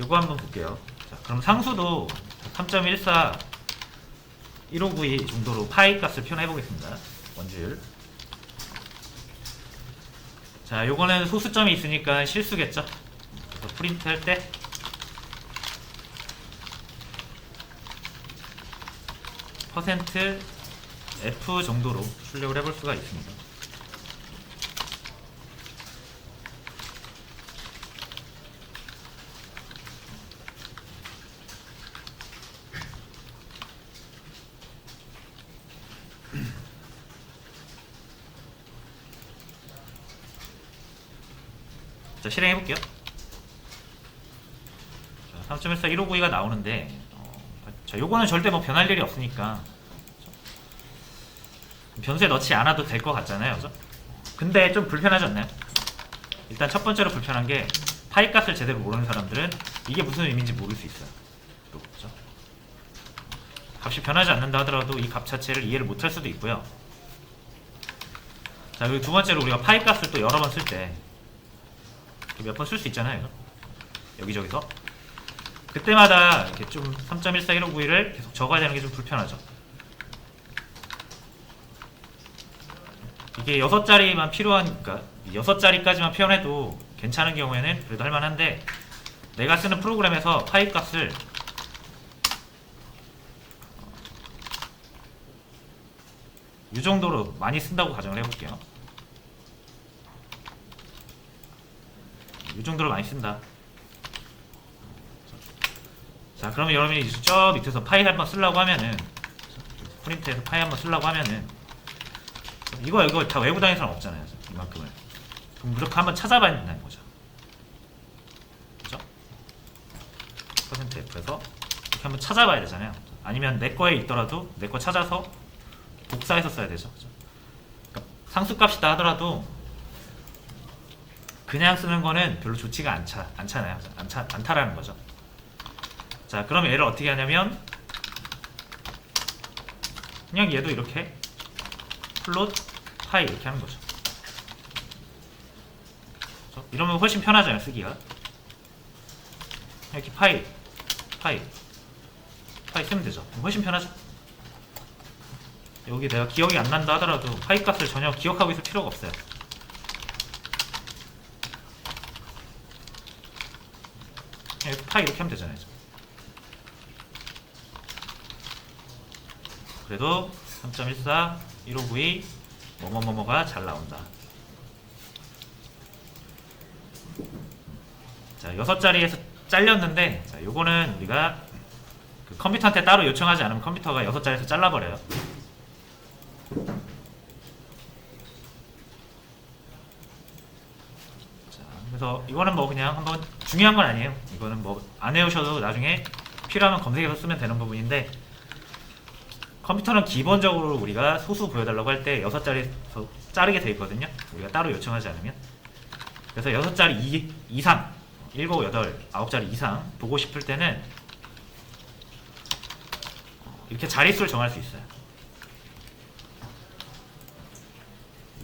요거 한번 볼게요. 자, 그럼 상수도 3.14 1592 정도로 파이 값을 표현해 보겠습니다. 원줄. 자, 요거는 소수점이 있으니까 실수겠죠? 그래서 프린트 할 때 퍼센트 F 정도로 출력을 해볼 수가 있습니다. 자, 실행해 볼게요. 자, 3.14 1592가 나오는데 어, 자, 요거는 절대 뭐 변할 일이 없으니까 변수에 넣지 않아도 될 것 같잖아요. 그죠? 근데 좀 불편하지 않나요? 일단 첫 번째로 불편한 게 파이 값을 제대로 모르는 사람들은 이게 무슨 의미인지 모를 수 있어요. 또, 그죠? 값이 변하지 않는다 하더라도 이 값 자체를 이해를 못할 수도 있고요. 자, 그리고 두 번째로 우리가 파이 값을 또 여러 번 쓸 때 몇 번 쓸 수 있잖아요. 여기저기서. 그때마다 이렇게 좀 3.141591을 계속 적어야 되는 게 좀 불편하죠. 이게 6자리만 필요하니까 6자리까지만 표현해도 괜찮은 경우에는 그래도 할만한데 내가 쓰는 프로그램에서 파일 값을 이 정도로 많이 쓴다고 가정을 해볼게요. 이 정도로 많이 쓴다. 자, 그러면 여러분이 저 밑에서 파일 한번 쓰려고 하면은 프린트에서 파일 한번 쓰려고 하면은 이거 이거 다 외부 다니는 사람 없잖아요. 이만큼을. 그럼 무조건 한번 찾아봐야 된다는 거죠. 그죠? 퍼센트 F에서 이렇게 한번 찾아봐야 되잖아요. 아니면 내 거에 있더라도 내 거 찾아서 복사해서 써야 되죠. 그러니까 상수값이다 하더라도 그냥 쓰는 거는 별로 좋지가 않자, 않잖아요. 않자, 않다라는 거죠. 자, 그럼 얘를 어떻게 하냐면 그냥 얘도 이렇게 플롯 파이 이렇게 하는 거죠. 그렇죠? 이러면 훨씬 편하잖아요, 쓰기가. 이렇게 파이, 파이, 파이 쓰면 되죠. 훨씬 편하죠. 여기 내가 기억이 안 난다 하더라도 파이 값을 전혀 기억하고 있을 필요가 없어요. 이렇게 파이 이렇게 하면 되잖아요. 그래도 3.14, 1592, 뭐뭐뭐뭐가 잘 나온다. 자, 여섯 자리에서 잘렸는데, 자, 요거는 우리가 그 컴퓨터한테 따로 요청하지 않으면 컴퓨터가 여섯 자리에서 잘라버려요. 자, 그래서 이거는 뭐 그냥 한번 중요한 건 아니에요. 이거는 뭐 안 해오셔도 나중에 필요하면 검색해서 쓰면 되는 부분인데, 컴퓨터는 기본적으로 우리가 소수 보여달라고 할때 여섯 자리에서 자르게 돼 있거든요. 우리가 따로 요청하지 않으면. 그래서 여섯 자리 이- 이상, 일곱, 여덟, 아홉 자리 이상 보고 싶을 때는 이렇게 자릿수를 정할 수 있어요.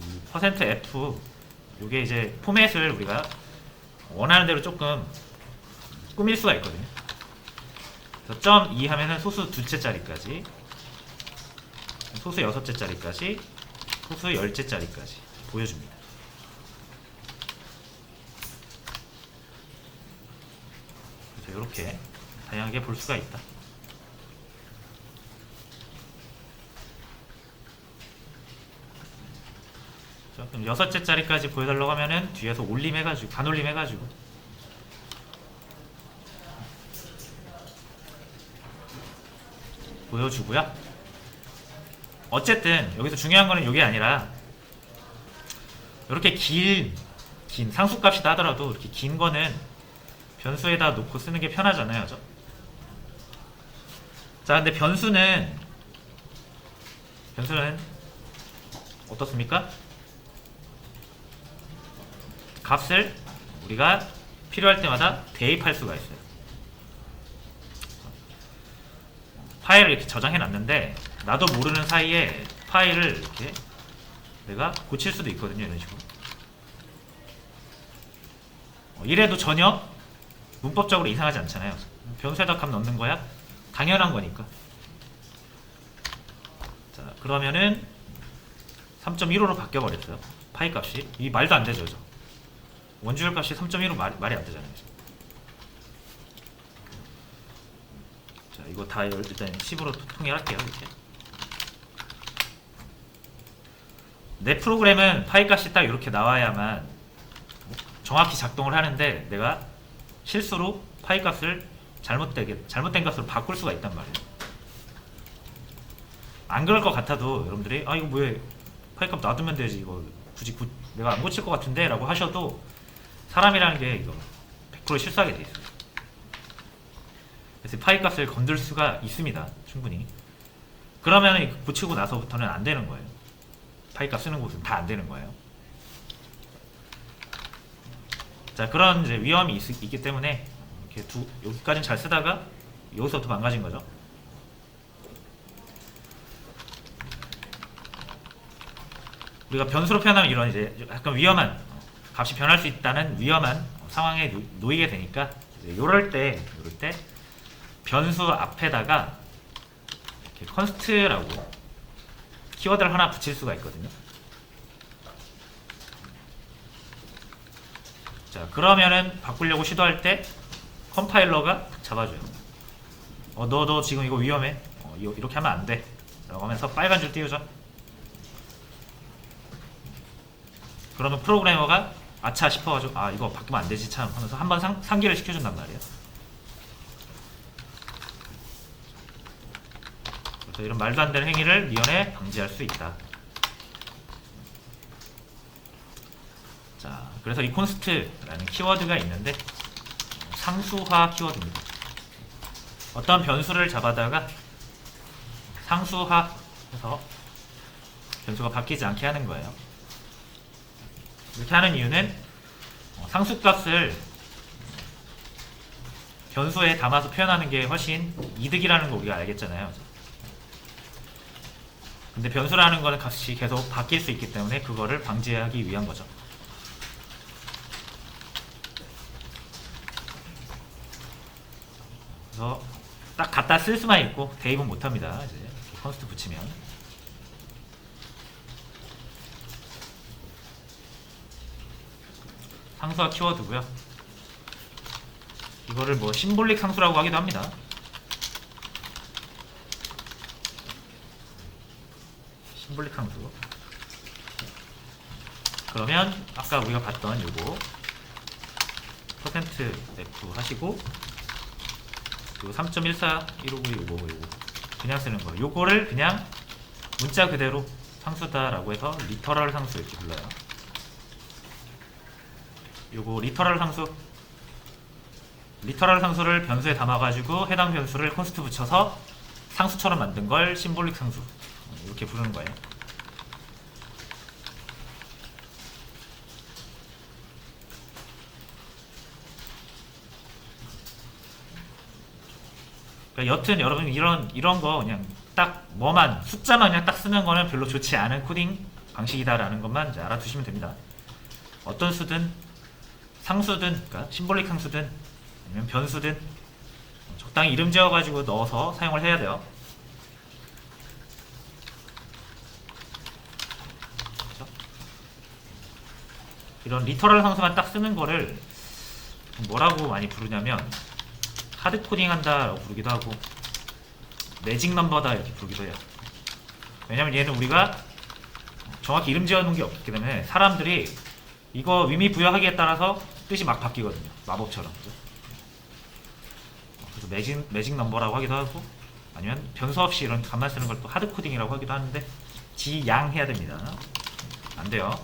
이 퍼센트 %F 이게 이제 포맷을 우리가 원하는 대로 조금 꾸밀 수가 있거든요. 그래서 점 2 하면은 소수 두째 자리까지 소수 여섯째 자리까지 소수 열째 자리까지 보여줍니다. 그래서 이렇게 다양하게 볼 수가 있다. 자, 그럼 여섯째 자리까지 보여달라고 하면은 뒤에서 올림 해가지고 반올림 해가지고 보여주고요. 어쨌든 여기서 중요한 거는 이게 아니라 이렇게 긴, 긴 상수값이다 하더라도 이렇게 긴 거는 변수에다 놓고 쓰는 게 편하잖아요. 그죠? 자, 근데 변수는 변수는 어떻습니까? 값을 우리가 필요할 때마다 대입할 수가 있어요. 파일을 이렇게 저장해 놨는데 나도 모르는 사이에 파일을 이렇게 내가 고칠 수도 있거든요 이런 식으로 어, 이래도 전혀 문법적으로 이상하지 않잖아요. 변수에다 값 넣는 거야 당연한 거니까. 자 그러면은 3.15로 바뀌어 버렸어요. 파이 값이 이 말도 안 되죠, 저. 원주율 값이 3.15 말이 말이 안 되잖아요. 자 이거 다 일단 10으로 통일할게요 이렇게. 내 프로그램은 파이 값이 딱 이렇게 나와야만 정확히 작동을 하는데 내가 실수로 파이 값을 잘못되게 잘못된 값으로 바꿀 수가 있단 말이에요. 안 그럴 것 같아도 여러분들이 아 이거 뭐에 파이 값 놔두면 되지 이거 굳이 구- 내가 안 고칠 것 같은데 라고 하셔도 사람이라는 게 이거 100% 실수하게 돼 있어요. 그래서 파이 값을 건들 수가 있습니다. 충분히. 그러면 고치고 나서부터는 안 되는 거예요. 파이 값 쓰는 곳은 다 안 되는 거예요. 자 그런 이제 위험이 있, 있기 때문에 이렇게 두 여기까지는 잘 쓰다가 여기서부터 망가진 거죠. 우리가 변수로 표현하면 이런 이제 약간 위험한 어, 값이 변할 수 있다는 위험한 상황에 놓- 놓이게 되니까 요럴 때 요럴 때 변수 앞에다가 이렇게 컨스트라고 키워드를 하나 붙일 수가 있거든요. 자 그러면은 바꾸려고 시도할 때 컴파일러가 딱 잡아줘요. 어 너 너 지금 이거 위험해. 어, 이렇게 하면 안 돼. 라고 하면서 빨간 줄 띄우죠. 그러면 프로그래머가 아차 싶어가지고 아 이거 바꾸면 안 되지 참 하면서 한번 상, 상기를 시켜준단 말이에요. 그래서 이런 말도 안 되는 행위를 미연에 방지할 수 있다. 자, 그래서 이 콘스트라는 키워드가 있는데 상수화 키워드입니다. 어떤 변수를 잡아다가 상수화해서 변수가 바뀌지 않게 하는 거예요. 이렇게 하는 이유는 어, 상수값을 변수에 담아서 표현하는 게 훨씬 이득이라는 거 우리가 알겠잖아요. 근데 변수라는 거는 값이 계속 바뀔 수 있기 때문에 그거를 방지하기 위한 거죠. 그래서 딱 갖다 쓸 수만 있고 대입은 못합니다. 이제 컨스트 붙이면 상수와 키워드고요. 이거를 뭐 심볼릭 상수라고 하기도 합니다. 심볼릭 상수. 그러면 아까 우리가 봤던 요거 퍼센트 F 하시고 요 3.14 159 요거 요거 그냥 쓰는 거 요거를 그냥 문자 그대로 상수다라고 해서 리터럴 상수 이렇게 불러요 요거 리터럴 상수. 리터럴 상수를 변수에 담아가지고 해당 변수를 콘스트 붙여서 상수처럼 만든 걸 심볼릭 상수. 이렇게 부르는 거예요. 그러니까 여튼 여러분 이런 이런 거 그냥 딱 뭐만 숫자만 그냥 딱 쓰는 거는 별로 좋지 않은 코딩 방식이다라는 것만 알아두시면 됩니다. 어떤 수든 상수든 그러니까 심볼릭 상수든 아니면 변수든 적당히 이름 지어가지고 넣어서 사용을 해야 돼요. 그렇죠? 이런 리터럴 상수만 딱 쓰는 거를 뭐라고 많이 부르냐면 하드 코딩 한다라고 부르기도 하고 매직 넘버다 이렇게 부르기도 해요. 왜냐면 얘는 우리가 정확히 이름 지어 놓은 게 없기 때문에 사람들이 이거 의미 부여하기에 따라서 뜻이 막 바뀌거든요. 마법처럼. 그죠? 그래서 매직, 매직 넘버라고 하기도 하고 아니면 변수 없이 이런 값만 쓰는 걸 또 하드 코딩이라고 하기도 하는데 지양해야 됩니다. 안 돼요.